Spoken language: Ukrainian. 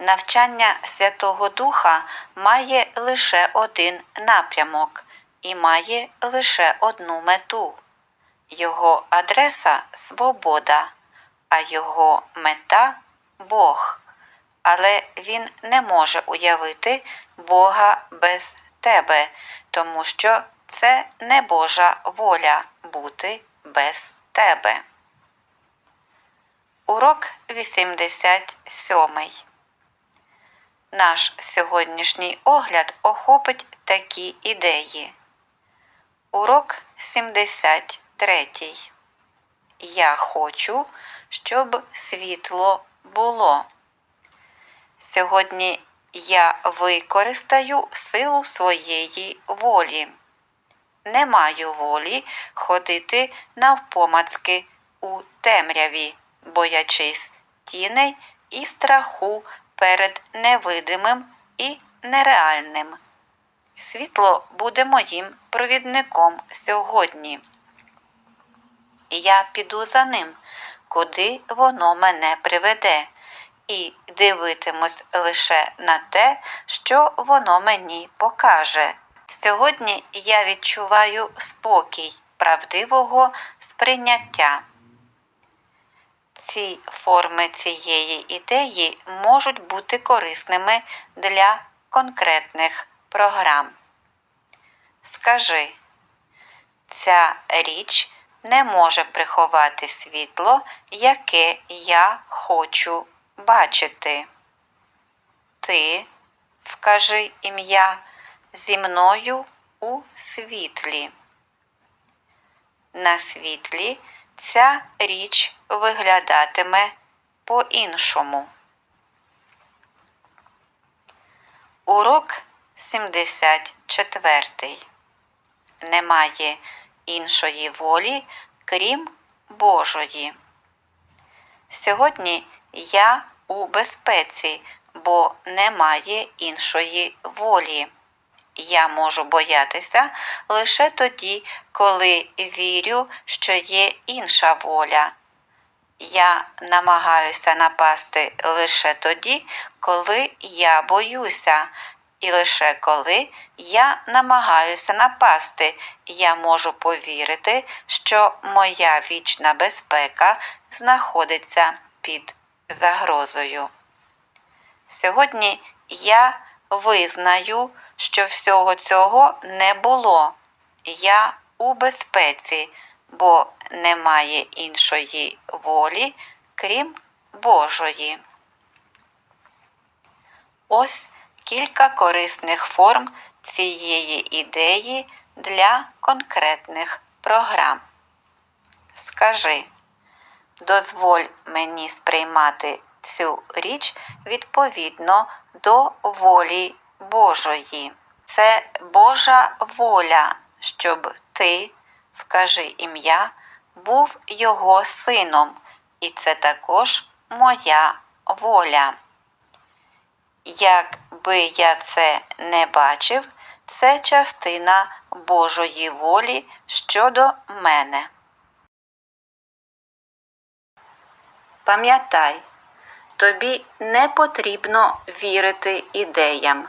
Навчання Святого Духа має лише один напрямок і має лише одну мету. Його адреса свобода, а його мета Бог. Але він не може уявити Бога без тебе, тому що це не Божа воля бути без тебе. Урок 87. Наш сьогоднішній огляд охопить такі ідеї. Урок 73. Я хочу, щоб світло було. Сьогодні я використаю силу своєї волі. Не маю волі ходити навпомацки у темряві, боячись тіней і страху перед невидимим і нереальним. Світло буде моїм провідником сьогодні. Я піду за ним, куди воно мене приведе, і дивитимусь лише на те, що воно мені покаже. Сьогодні я відчуваю спокій правдивого сприйняття. Ці форми цієї ідеї можуть бути корисними для конкретних програм. Скажи, ця річ не може приховати світло, яке я хочу бачити. Ти, вкажи ім'я, зі мною у світлі. На світлі ця річ виглядатиме по-іншому. Урок 74. Немає іншої волі, крім Божої. Сьогодні я у безпеці, бо немає іншої волі. Я можу боятися лише тоді, коли вірю, що є інша воля. Я намагаюся напасти лише тоді, коли я боюся, і лише коли я намагаюся напасти, я можу повірити, що моя вічна безпека знаходиться під загрозою. Сьогодні я визнаю, що всього цього не було. Я у безпеці, бо немає іншої волі, крім Божої. Ось кілька корисних форм цієї ідеї для конкретних програм. Скажи, дозволь мені сприймати цю річ відповідно до волі Божої. Це Божа воля, щоб ти, вкажи ім'я, був його сином, і це також моя воля. Якби я це не бачив, це частина Божої волі щодо мене. Пам'ятай, тобі не потрібно вірити ідеям.